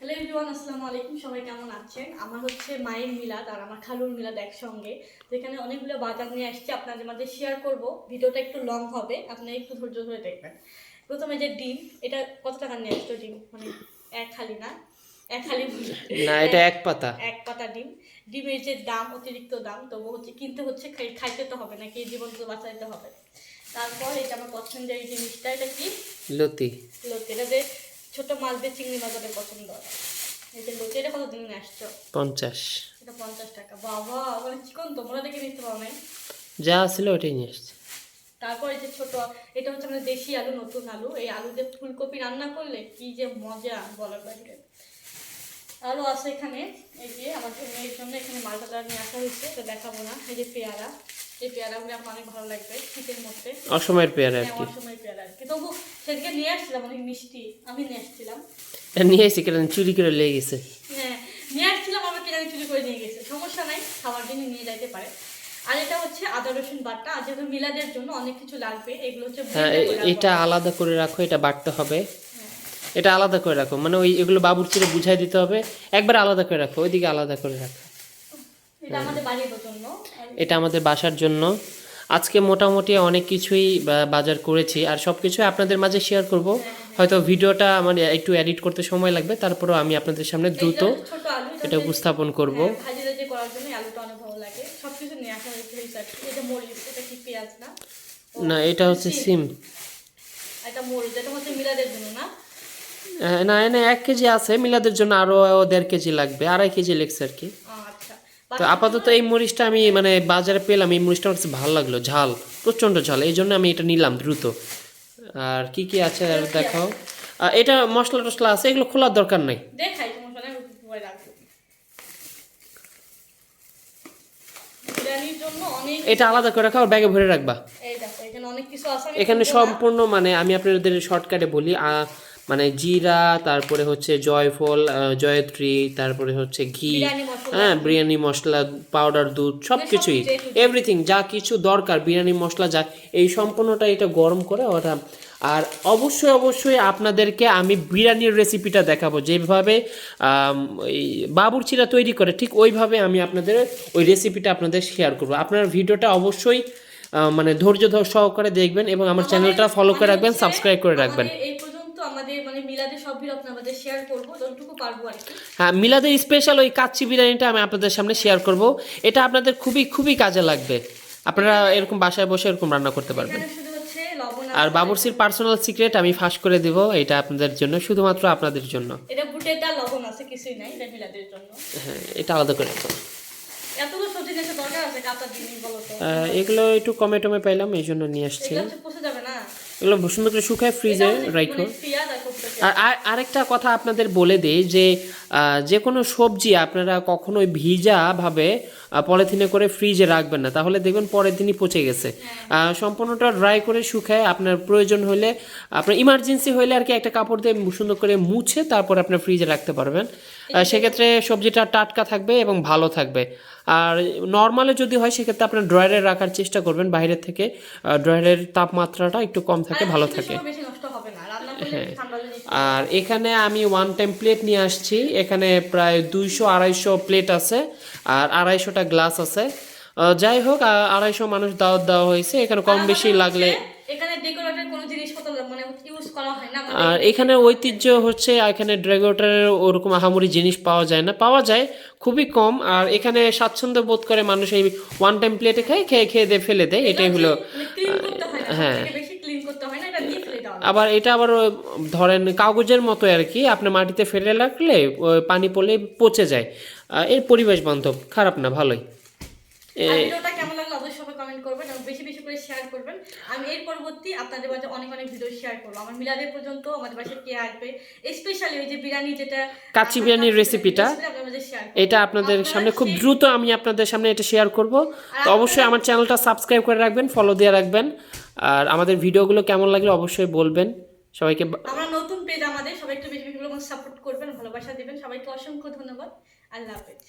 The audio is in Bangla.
হ্যালো এভরিওয়ান আসসালামু আলাইকুম। সবাই কেমন আছেন? আমার হচ্ছে মায়ের মিলাদ আর আমার খালুর মিলাদ একসঙ্গে। যেখানে অনেকগুলো বাজার নিয়ে আসছি আপনাদের মাঝে শেয়ার করব। ভিডিওটা একটু লং হবে আপনারা একটু ধৈর্য ধরে দেখবেন। প্রথমে যে ডিম এটা কত টাকা নিয়ে আসতো ডিম? মানে এক খালি না? এক খালি না এটা এক পাতা। এক পাতা ডিম। ডিমের যে দাম অতিরিক্ত দাম তবু হচ্ছে কিনতে হচ্ছে খাইতে তো হবে নাকি জীবন তো বাঁচাইতে হবে। তারপর এটা আমার পছন্দের এই জিনিসটা এটা কি? লতি। লতি। এটা যে ছোট মাছ দিয়ে চিংড়ি মাছ ওদের পছন্দ হয়। এই যে লতি এটা কত দিন আসছো? পঞ্চাশ। এটা পঞ্চাশ টাকা। বাবা মানে চিকন তোমরা দেখে নিতে পারো নাই। যা ছিল ওটাই নিয়ে তারপর যে ছোট এটা হচ্ছে আমাদের দেশি আলু নতুন আলু। এই আলু দিয়ে ফুলকপি রান্না করলে কি যে মজা বলার বাইরে। আরও আছে এখানে এই যে আমাদের মেয়ের জন্য এখানে নিয়ে আসা হয়েছে এটা দেখাবো না। এই যে পেয়ারা এই পেয়ারাগুলো আমার অনেক ভালো লাগবে শীতের মধ্যে। অসময়ের পেয়ারা আর কি। তবু সেদিকে নিয়ে আসছিলাম অনেক মিষ্টি। আমি নিয়ে আসছিলাম। নিয়ে এসে কেন চুরি করে লেগে গেছে। হ্যাঁ নিয়ে আসছিলাম চুরি করে নিয়ে গেছে। সমস্যা নাই খাওয়ার জন্য নিয়ে যাইতে পারে। আর এটা হচ্ছে আদা রসুন বাটা। আর যেহেতু মিলাদের জন্য অনেক কিছু লাগবে এগুলো হচ্ছে হ্যাঁ। এটা আলাদা করে রাখো এটা বাটতে হবে। হ্যাঁ। এটা আলাদা করে রাখো মানে ওই এগুলো বাবুর চিরে বুঝাই দিতে হবে। একবার আলাদা করে রাখো ওইদিকে আলাদা করে রাখো। এটা আমাদের বাড়ির জন্য। এটা আমাদের বাসার জন্য। আজকে মোটামুটি অনেক কিছুই বাজার করেছি। আর সব কিছুই আপনাদের মাঝে শেয়ার করব। হয়তো ভিডিওটা মানে একটু এডিট করতে সময় লাগবে তারপরেও আমি আপনাদের সামনে দ্রুত এটা উপস্থাপন করব। হ্যাঁ, ভাজি টাজি করার জন্য এই আলুটা অনেক ভালো লাগে। সবকিছু নিয়ে আসা হয়েছে এই side থেকে। এটা মরিচ এটা কি পেঁয়াজ না? এটা হচ্ছে সিম। না? না এক কেজি আছে। মিলাদের জন্য আরও দেড় কেজি লাগবে আড়াই কেজি লেগছে আর কি। তো আপাতত এই মরিচটা আমি মানে বাজারে পেলাম এই মরিচটা আমার কাছে ভালো লাগল ঝাল প্রচণ্ড ঝাল এই জন্য আমি এটা নিলাম দ্রুত। আর কি কি আছে আর দেখাও? এটা মশলা টশলা আছে এগুলো খোলার দরকার নাই। এটা আলাদা করে রাখা ব্যাগে ভরে রাখবা। এখানে। সম্পূর্ণ মানে আমি আপনাদের শর্টকাটে বলি মানে জিরা তারপরে হচ্ছে জয়ফল জয়ত্রী তারপরে হচ্ছে ঘি হ্যাঁ বিরিয়ানি মশলা পাউডার দুধ সব কিছুই। এভরিথিং যা কিছু দরকার বিরিয়ানি মশলা যা এই সম্পূর্ণটা এটা গরম করে ওটা। আর অবশ্যই অবশ্যই আপনাদেরকে আমি বিরিয়ানির রেসিপিটা দেখাবো। যেভাবে বাবুরচিরা তৈরি করে ঠিক ওইভাবে আমি আপনাদের ওই রেসিপিটা আপনাদের শেয়ার করব। আপনার ভিডিওটা অবশ্যই মানে ধৈর্য ধর সহকারে দেখবেন এবং আমার চ্যানেলটা ফলো করে রাখবেন সাবস্ক্রাইব করে রাখবেন। পর্যন্ত আমাদের মানে মিলাদের সব ভিডিও আপনাদের শেয়ার করব যতটুকু পারব আর কি। হ্যাঁ মিলাদের স্পেশাল ওই কাচ্চি বিরিয়ানিটা আমি আপনাদের সামনে শেয়ার করব। এটা আপনাদের খুবই খুবই কাজে লাগবে। আপনারা এরকম বাসায় বসে এরকম রান্না করতে পারবেন। আর। বাবুরসির পার্সোনাল সিক্রেট আমি ফাঁস করে দেব এটা আপনাদের জন্য শুধুমাত্র আপনাদের জন্য। এটা লবণ আছে কিছুই নাই এটা মিলাদের জন্য। হ্যাঁ এটা আলাদা করে রাখো। এতগুলো সবজি নিয়ে দরকার আছে কাঁচা জিনিস বলো তো। এগুলো একটু কমে টমে পাইলাম এই জন্য নিয়ে আসছি। পচে যাবে না? এগুলো সুন্দর করে শুকায় ফ্রিজে এটা রাখো মানে আর আর আর- আরেকটা কথা আপনাদের বলে দিই যে যে কোনো সবজি আপনারা কখনোই ভিজাভাবে পলিথিনে করে ফ্রিজে রাখবেন না। তাহলে দেখবেন পরের দিনই পচে গেছে। সম্পূর্ণটা ড্রাই করে শুকায় আপনার প্রয়োজন হলে আপনার ইমার্জেন্সি হলে আর কি একটা কাপড় দিয়ে সুন্দর করে মুছে তারপর আপনার ফ্রিজে রাখতে পারবেন। সেক্ষেত্রে সবজিটা টাটকা থাকবে এবং ভালো থাকবে। আর নর্মালে যদি হয় সেক্ষেত্রে আপনার ড্রয়ারে রাখার চেষ্টা করবেন বাইরে থেকে। ড্রয়ারের তাপমাত্রাটা একটু কম থাকে ভালো থাকে। হ্যাঁ। আর এখানে আমি ওয়ান টাইম প্লেট নিয়ে আসছি। এখানে প্রায় দুইশো আড়াইশো প্লেট আছে আর আড়াইশোটা গ্লাস আছে। যাই হোক আড়াইশো মানুষ দাওয়াত দেওয়া হয়েছে। এখানে কম বেশি লাগলে কোনো জিনিসপত্র মানে ইউজ করা হয় না মানে আর এখানে। ঐতিহ্য হচ্ছে এখানে ড্রাগোটারের ওরকম আহামরি জিনিস পাওয়া যায় না। পাওয়া যায় খুবই কম। আর এখানে স্বাচ্ছন্দ্য বোধ করে মানুষ এই ওয়ান টাইম প্লেটে খায় খেয়ে খেয়ে দিয়ে ফেলে দেয়। এটাই হলো করতে হয় আবার এটা আবার ধরেন কাগজের মতো আর কি আপনি মাটিতে ফেলে রাখলে পানি পড়লে পচে যায়। এর পরিবেশ বান্ধব খারাপ না ভালোই আর ভিডিওটা কেমন লাগল অবশ্যই সবাই কমেন্ট করবেন এবং বেশি বেশি করে শেয়ার করবেন। আমি এর পরবর্তী আপনাদের মাঝে অনেক অনেক ভিডিও শেয়ার করব। আমার মিলাদের পর্যন্ত আমাদের বাসায় কে আসবে? স্পেশালি ওই যে বিরিয়ানি যেটা কাচ্চি বিরিয়ানির রেসিপিটা এটা আপনাদের সামনে খুব দ্রুত আমি আপনাদের সামনে এটা শেয়ার করব। তো অবশ্যই আমার চ্যানেলটা সাবস্ক্রাইব করে রাখবেন ফলো দিয়ে রাখবেন। আর আমাদের ভিডিওগুলো কেমন লাগল অবশ্যই বলবেন। সবাইকে আমরা নতুন পেজ আমাদের সবাই একটু বেশি বেশি সাপোর্ট করবেন ভালোবাসা দিবেন। সবাইকে অসংখ্য ধন্যবাদ। আল্লাহ হাফেজ।